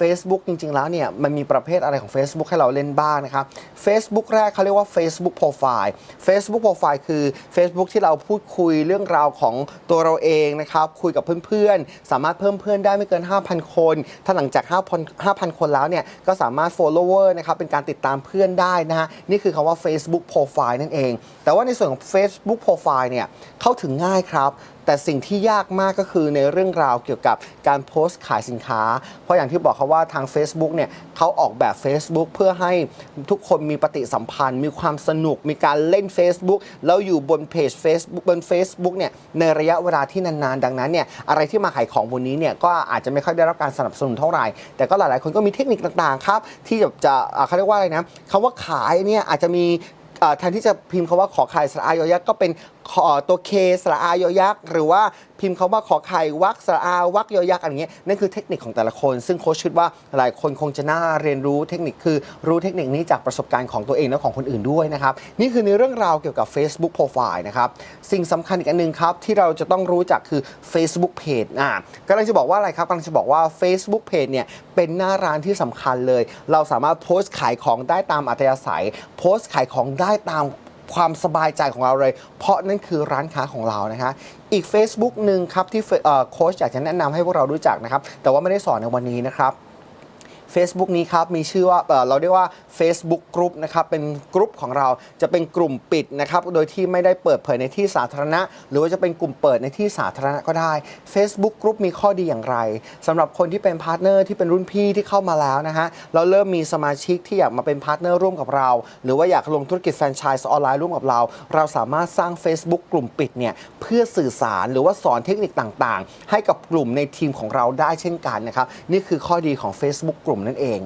Facebook จริง ๆ แล้วเนี่ยมันมีประเภทอะไรของ Facebook ให้เราเล่นบ้างนะครับ Facebook แรกเขาเรียกว่า Facebook Profile Facebook Profile คือ Facebook ที่เราพูดคุยเรื่องราวของตัวเราเองนะครับคุยกับเพื่อนๆ สามารถเพิ่มเพื่อนได้ไม่เกิน 5,000 คน ถ้าหลังจาก 5,000 5,000 คนแล้วเนี่ยก็สามารถ follower นะครับเป็นการติดตามเพื่อนได้นะฮะนี่คือคำว่า Facebook Profile นั่นเอง แต่ว่าในส่วนของ Facebook Profile เนี่ยเข้าถึงง่ายครับ แต่สิ่งที่ยากมากก็คือในเรื่องราวเกี่ยวกับการโพสต์ขายสินค้า เพราะอย่างที่บอกเขาว่าทาง Facebook เนี่ยเขาออกแบบ Facebook เพื่อให้ทุกคนมีปฏิสัมพันธ์ มีความสนุกมีการเล่น Facebook แล้วอยู่บนเพจ Facebook บน Facebook เนี่ยในระยะเวลาที่นานๆ ดังนั้นเนี่ยอะไรที่มาขายของบนนี้เนี่ยก็อาจจะไม่ค่อยได้รับการสนับสนุนเท่าไหร่ แต่ก็หลายๆ คนก็มีเทคนิคต่างๆครับที่จะจะเขาเรียกว่าอะไรนะคำว่าขายเนี่ยอาจจะมี อ่อแทนที่จะพิมพ์คาว่าขอไข่สระอายอยักษ์ก็เป็นขอตัวเคสระอายอยักษ์หรือว่าพิมพ์คาว่าขอไข่วักสระอาวักยอยักษ์อะไรเงี้ยนั่นคือเทคนิคของแต่ละคน ซึ่งโค้ชคิดว่าหลายคนคงจะน่าเรียนรู้เทคนิคคือรู้เทคนิคนี้จากประสบการณ์ของตัวเองและของคนอื่นด้วยนะครับ นี่คือในเรื่องราวเกี่ยวกับ Facebook Profile นะครับ สิ่งสำคัญอีกอันหนึ่งครับ ที่เราจะต้องรู้จักคือ Facebook Page อ่ากำลังจะบอกว่าอะไรครับกำลังจะบอกว่า Facebook Page เนี่ยเป็นหน้าร้านที่สำคัญเลย เราสามารถโพสต์ขายของได้ตามอัธยาศัย โพสต์ขายของได้ได้ตามความสบายใจของเราเลย เพราะนั่นคือร้านค้าของเรานะคะ อีก Facebook หนึ่งครับที่โค้ชอยากจะแนะนำให้พวกเรารู้จักนะครับ แต่ว่าไม่ได้สอนในวันนี้นะครับ Facebook นี้ครับมีชื่อว่าเราเรียกว่า Facebook Group นะครับเป็นกลุ่มของเราจะเป็นกลุ่มปิดนะครับโดยที่ไม่ได้เปิดเผยในที่สาธารณะ หรือว่าจะเป็นกลุ่มเปิดในที่สาธารณะก็ได้ Facebook Group มีข้อดีอย่างไรสำหรับคนที่เป็นพาร์ทเนอร์ที่เป็นรุ่นพี่ที่เข้ามาแล้วนะฮะเราเริ่มมีสมาชิกที่อยากมาเป็นพาร์ทเนอร์ร่วมกับเรา หรือว่าอยากลงธุรกิจแฟรนไชส์ออนไลน์ร่วมกับเรา เราสามารถสร้าง Facebook กลุ่มปิดเนี่ยเพื่อสื่อสารหรือว่าสอนเทคนิคต่างๆ ให้กับกลุ่มในทีมของเราได้เช่นกันนะครับนี่คือข้อดีของ Facebook กลุ่มนั่นเอง